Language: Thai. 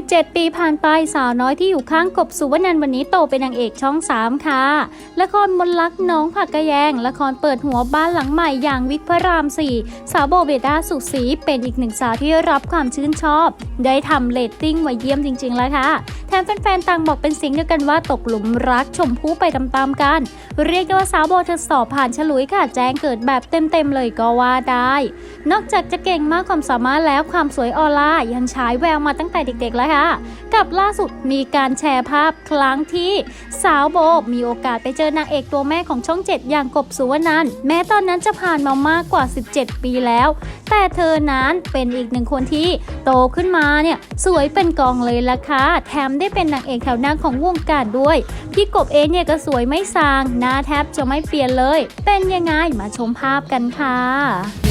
17 ปีผ่านไปสาวน้อยที่อยู่ข้างกบสุวรรณันวันนี้โตเป็นนางเอกช่อง 3 ค่ะ ละครมนลักน้องผักกะแยง ละครเปิดหัวบ้านหลังใหม่อย่างวิกพระราม 4 สาวโบเบด้าสุขศรีเป็นอีกหนึ่งสาวที่รับความชื่นชอบ ได้ทำเลตติ้งไว้เยี่ยมจริง ๆ แล้วค่ะ แถมแฟนๆต่างบอกเป็นเสียงเดียวกันว่าตกหลุมรักชมพู่ไปตามๆกัน เรียกได้ว่าสาวโบเธอสอบผ่านฉลุยค่ะแจ้งเกิดแบบเต็มๆเลยก็ว่าได้ นอกจากจะเก่งมากความสามารถแล้วความสวยออร่ายังฉายแววมาตั้งแต่เด็กๆแล้วค่ะ กับล่าสุดมีการแชร์ภาพครั้งที่สาวโบมีโอกาสไปเจอนางเอกตัวแม่ของช่อง 7 อย่างกบสุวรรณันแม้ตอนนั้นจะผ่านมามากกว่า 17 ปีแล้ว แต่เธอนั้นเป็นอีกหนึ่งคนที่โตขึ้นมาเนี่ยสวยเป็นกองเลยล่ะค่ะแถมได้เป็นนางเอกแถวหน้าของวงการด้วย พี่กบเองเนี่ยก็สวยไม่ซาง หน้าแทบจะไม่เปลี่ยนเลย เป็นยังไงมาชมภาพกันค่ะ